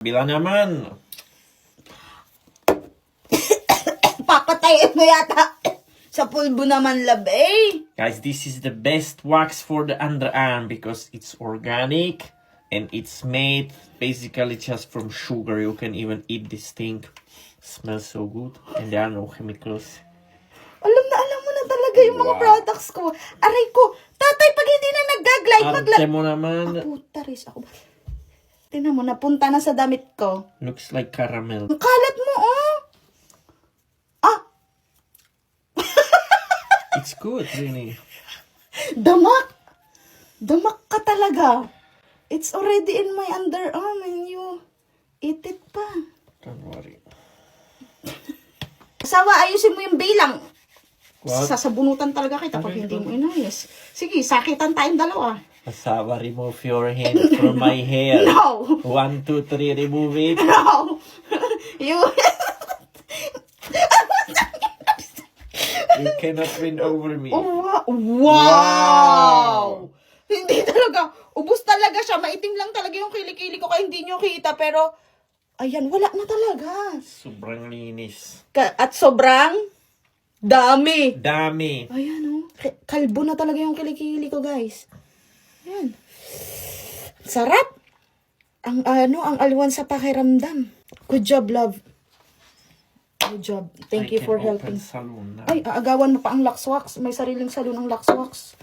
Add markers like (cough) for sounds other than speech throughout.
Bila naman. Papatayin mo yata. Sa pulbo naman, lab, eh. Guys, this is the best wax for the underarm because it's organic and it's made basically just from sugar. You can even eat this thing. smells so good and there are no chemicals. Alam na alam mo na talaga yung mga Wow. products ko. Aray ko, tatay, pag hindi na nag-glide, magla... Arte mo naman. Ah, puta, ako. Tingnan mo, napunta na sa damit ko. Looks like caramel. Ang kalat mo, oh. Ah, (laughs) It's good, really. damak. Damak ka talaga. It's already in my underarm and you eat it pa. Don't worry. Asawa, ayusin mo yung bilang. What? Sasabunutan talaga kita pag hindi mo inayos. Sige, sakitan tayong dalawa. Asawa, remove your hand from my (laughs) hair. No! One, two, three, remove it. No! (laughs) you... (laughs) You cannot win over me. Oh, wa- wow! Hindi talaga. Ubus talaga siya. Maitim lang talaga yung kilikili ko kaya hindi nyo kita. Pero, ayan, wala na talaga. Sobrang linis. Ka- At sobrang dami. Dami. Ayan, oh. K- Kalbo na talaga yung kilikili ko, guys. Ayan. Sarap. Ang ano, ang alwan sa pakiramdam. Good job, love. Good job. Thank I you for helping. salon now. Ay, aagawan mo pa ang Laxwax. May sariling salon ang Laxwax.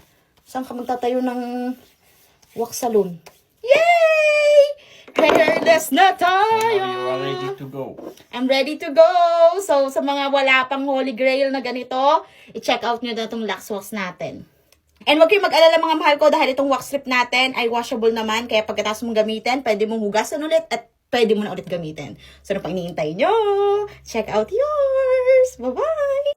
Saan ka magtatayo ng wax salon? Yay! Hairless na tayo! you are ready to go. I'm ready to go! So, sa mga wala pang holy grail na ganito, i-check out nyo na itong Laxwax natin. And huwag kayong mag-alala mga mahal ko dahil itong wax strip natin ay washable naman. Kaya pagkatapos mong gamitin, pwede mong hugasan ulit at pwede mo na ulit gamitin. So, ano pang iniintay nyo? Check out yours! Bye-bye!